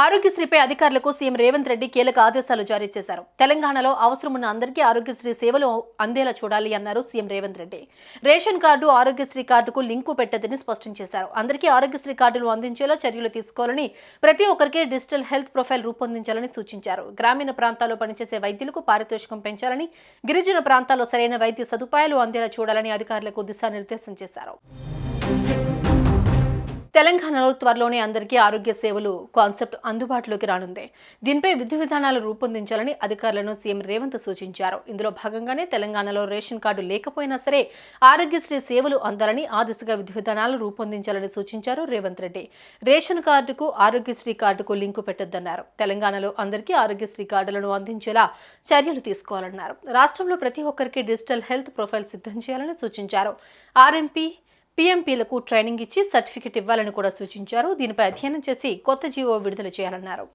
ఆరోగ్యశ్రీపై అధికారులకు సీఎం రేవంత్ రెడ్డి కీలక ఆదేశాలు జారీ చేశారు. తెలంగాణలో అవసరమున్న ఉన్న అందరికీ ఆరోగ్యశ్రీ సేవలు అందేలా చూడాలి అన్నారు CM Revanth Reddy. Ration card Aarogyasri కార్డుకు లింకు పెట్టదని స్పష్టం చేశారు. అందరికీ ఆరోగ్యశ్రీ కార్డులు అందించేలా చర్యలు తీసుకోవాలని ప్రతి ఒక్కరికి డిజిటల్ హెల్త్ ప్రొఫైల్ రూపొందించాలని సూచించారు. గ్రామీణ ప్రాంతాల్లో పనిచేసే వైద్యులకు పారితోషికం పెంచాలని గిరిజన ప్రాంతాల్లో సరైన వైద్య సదుపాయాలు అందేలా చూడాలని అధికారులకు దిశానిర్దేశం చేశారు. తెలంగాణలో త్వరలోనే అందరికీ ఆరోగ్య సేవలు కాన్సెప్ట్ అందుబాటులోకి రానుంది. దీనిపై విధి విధానాలు రూపొందించాలని అధికారులను సీఎం రేవంత్ సూచించారు. ఇందులో భాగంగానే తెలంగాణలో రేషన్ కార్డు లేకపోయినా సరే ఆరోగ్యశ్రీ సేవలు అందాలని ఆ దిశగా విధి విధానాలు రూపొందించాలని సూచించారు రేవంత్ రెడ్డి. రేషన్ కార్డుకు ఆరోగ్యశ్రీ కార్డుకు లింకు పెట్టొద్దన్నారు. తెలంగాణలో అందరికీ ఆరోగ్యశ్రీ కార్డులను అందించేలా చర్యలు తీసుకోవాలన్నారు. రాష్ట్రంలో ప్రతి ఒక్కరికి డిజిటల్ హెల్త్ ప్రొఫైల్ సిద్ధం చేయాలని సూచించారు. ఆర్ఎంపీ పీఎంపీలకు ట్రైనింగ్ ఇచ్చి సర్టిఫికెట్ ఇవ్వాలని కూడా సూచించారు. దీనిపై అధ్యయనం చేసి కొత్త జీవో విడుదల చేయాలన్నారు.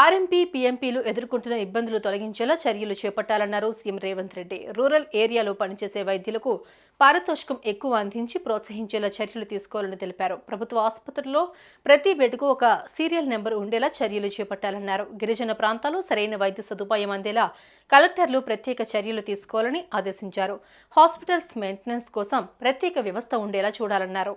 ఆర్ఎంపీ పీఎంపీలు ఎదుర్కొంటున్న ఇబ్బందులు తొలగించేలా చర్యలు చేపట్టాలన్నారు సీఎం రేవంత్ రెడ్డి. రూరల్ ఏరియాలో పనిచేసే వైద్యులకు పారితోషికం ఎక్కువ అందించి ప్రోత్సహించేలా చర్యలు తీసుకోవాలని తెలిపారు. ప్రభుత్వ ఆసుపత్రుల్లో ప్రతి బెడ్కు ఒక సీరియల్ నెంబర్ ఉండేలా చర్యలు చేపట్టాలన్నారు. గిరిజన ప్రాంతాల్లో సరైన వైద్య సదుపాయం అందేలా కలెక్టర్లు ప్రత్యేక చర్యలు తీసుకోవాలని ఆదేశించారు. హాస్పిటల్స్ మెయింటెనెన్స్ కోసం ప్రత్యేక వ్యవస్థ ఉండేలా చూడాలన్నారు.